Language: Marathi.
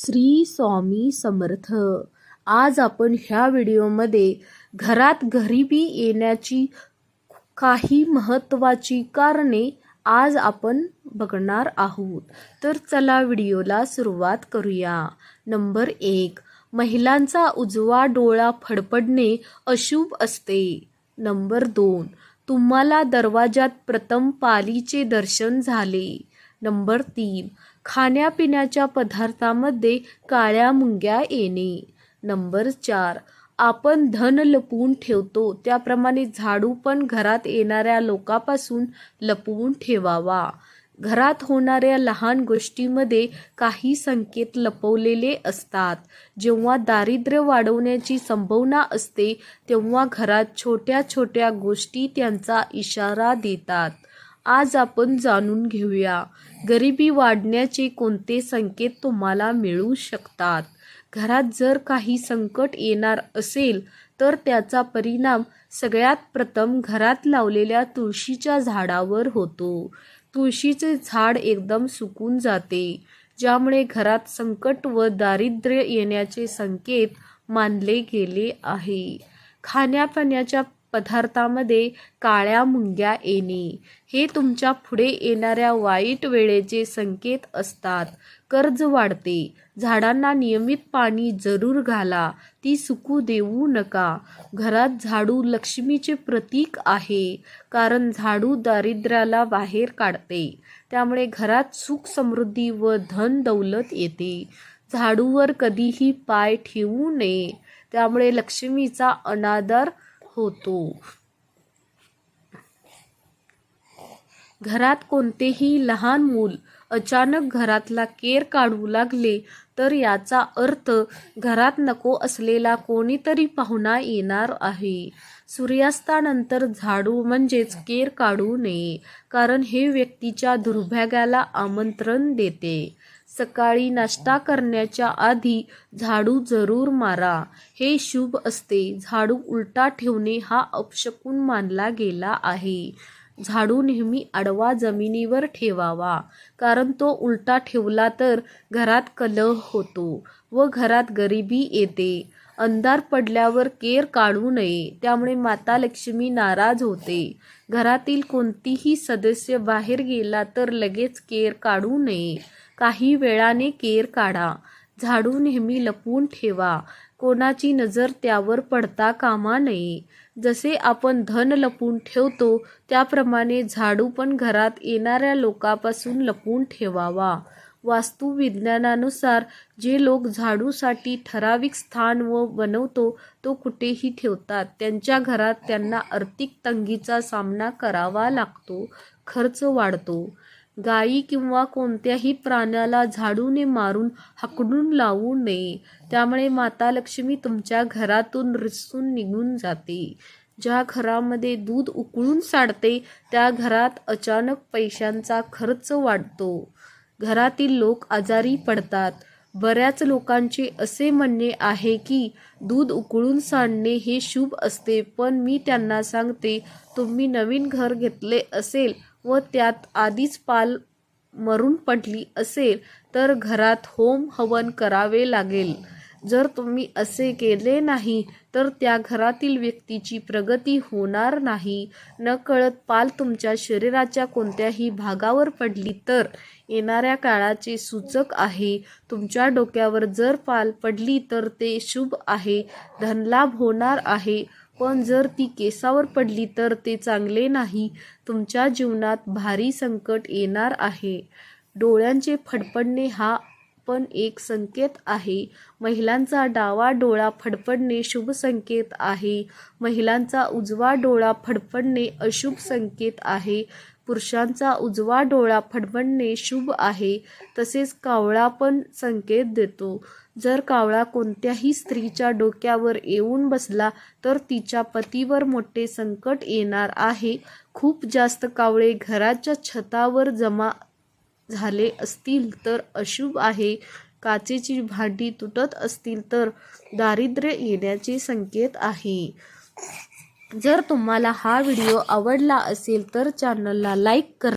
श्री स्वामी समर्थ. आज आपण ह्या व्हिडिओमध्ये घरात गरिबी येण्याची काही महत्त्वाची कारणे आज आपण बघणार आहोत. तर चला व्हिडिओला सुरुवात करूया. नंबर एक महिलांचा उजवा डोळा फडफडणे अशुभ असते. नंबर दोन तुम्हाला दरवाजात प्रथम पालीचे दर्शन झाले. नंबर तीन. खाण्यापिण्याच्या पदार्थामध्ये काळ्या मुंग्या येणे. नंबर चार. आपण धन लपवून ठेवतो त्याप्रमाणे झाडू पण घरात येणाऱ्या लोकापासून लपवून ठेवावा. घरात होणाऱ्या लहान गोष्टीमध्ये काही संकेत लपवलेले असतात. जेव्हा दारिद्र्य वाढवण्याची संभावना असते तेव्हा घरात छोट्या छोट्या गोष्टी त्यांचा इशारा देतात. आज आपण जाणून घेऊया. गरिबी वाढण्याचे कोणते संकेत तुम्हाला मिळू शकतात? घरात जर काही संकट येणार असेल तर त्याचा परिणाम सगळ्यात प्रथम घरात लावलेल्या तुळशीच्या झाडावर होतो. तुळशीचे झाड एकदम सुकून जाते ज्यामुळे घरात संकट व दारिद्र्य येण्याचे संकेत मानले गेले आहे. खाण्यापिण्याच्या पदार्थामध्ये काळ्या मुंग्या येणे. हे तुमच्यापुढे येणाऱ्या वाईट वेळेचे संकेत असतात. कर्ज वाढते. झाडांना नियमित पाणी जरूर घाला. ती सुकू देऊ नका. घरात झाडू लक्ष्मीचे प्रतीक आहे. कारण झाडू दारिद्र्याला बाहेर काढते. त्यामुळे घरात सुख समृद्धी व धन दौलत येते. झाडूवर कधीही पाय ठेवू नये. त्यामुळे लक्ष्मीचा अनादर होतो. घरात कोणतेही लहान मूल अचानक घरातला केर काढू लागले तर याचा अर्थ घरात नको असलेला कोणीतरी पाहुणा येणार आहे. सूर्यास्तानंतर झाडू म्हणजेच केर काढू नये कारण हे व्यक्तीच्या दुर्भाग्याला आमंत्रण देते. सकाळी नाश्ता करण्याच्या आधी झाडू जरूर मारा. हे शुभ असते. झाडू उलटा ठेवणे हा अपशकून मानला गेला आहे. झाडू नेहमी आडवा जमिनीवर ठेवावा. कारण तो उलटा ठेवला तर घरात कलह होतो व घरात गरिबी येते. अंधार पडल्यावर केर काढू नये. त्यामुळे माता लक्ष्मी नाराज होते. घरातील कोणतीही सदस्य बाहेर गेला तर लगेच केर काढू नये. काही वेळाने केर काढा. झाडू नेहमी लपवून ठेवा. कोणाची नजर त्यावर पडता कामा नये. जसे आपण धन लपून ठेवतो त्याप्रमाणे झाडू पण घरात येणाऱ्या लोकापासून लपवून ठेवावा. वास्तुविज्ञानानुसार जे लोक झाडूसाठी ठराविक स्थान व बनवतो तो कुठेही ठेवतात. त्यांच्या घरात त्यांना आर्थिक तंगीचा सामना करावा लागतो खर्च वाढतो. गायी किंवा कोणत्याही प्राण्याला झाडूने मारून हाकडून लावू नये. त्यामुळे माता लक्ष्मी तुमच्या घरातून रिसून निघून जाते. ज्या घरामध्ये दूध उकळून साडते त्या घरात अचानक पैशांचा खर्च वाढतो. घरातील लोक आजारी पडतात. बऱ्याच लोकांचे असे म्हणणे आहे की दूध उकळून सांडणे हे शुभ असते पण मी त्यांना सांगते तुम्ही नवीन घर घेतले असेल व त्यात आधीच पाल मरून पडली असेल तर घरात होम हवन करावे लागेल. जर तुम्ही असे केले नाही तर त्या घरातील व्यक्तीची प्रगती होणार नाही. न कळत पाल तुमच्या शरीराच्या कोणत्याही भागावर पडली तर येणाऱ्या काळाचे सूचक आहे. तुमच्या डोक्यावर जर पाल पडली तर ते शुभ आहे धनलाभ होणार आहे. पण जर ती केसावर पडली तर ते चांगले नाही. तुमच्या जीवनात भारी संकट येणार आहे. डोळ्यांचे फडफडणे हा पण एक संकेत आहे. महिलांचा डावा डोळा फडफडणे शुभ संकेत आहे. महिलांचा उजवा डोळा फडफडणे अशुभ संकेत आहे. पुरुषांचा उजवा डोळा फडफडणे शुभ आहे. तसेच कावळा पण संकेत देतो. जर कावळा कोणत्याही स्त्रीच्या डोक्यावर येऊन बसला तर तिच्या पतीवर मोठे संकट येणार आहे. खूप जास्त कावळे घराच्या छतावर जमा झाले असतील तर अशुभ आहे. काचेची भांडी तुटत असतील तर दारिद्र्य येण्याचे संकेत आहे. जर तुम्हाला हा व्हिडिओ आवडला असेल तर चॅनलला लाईक करा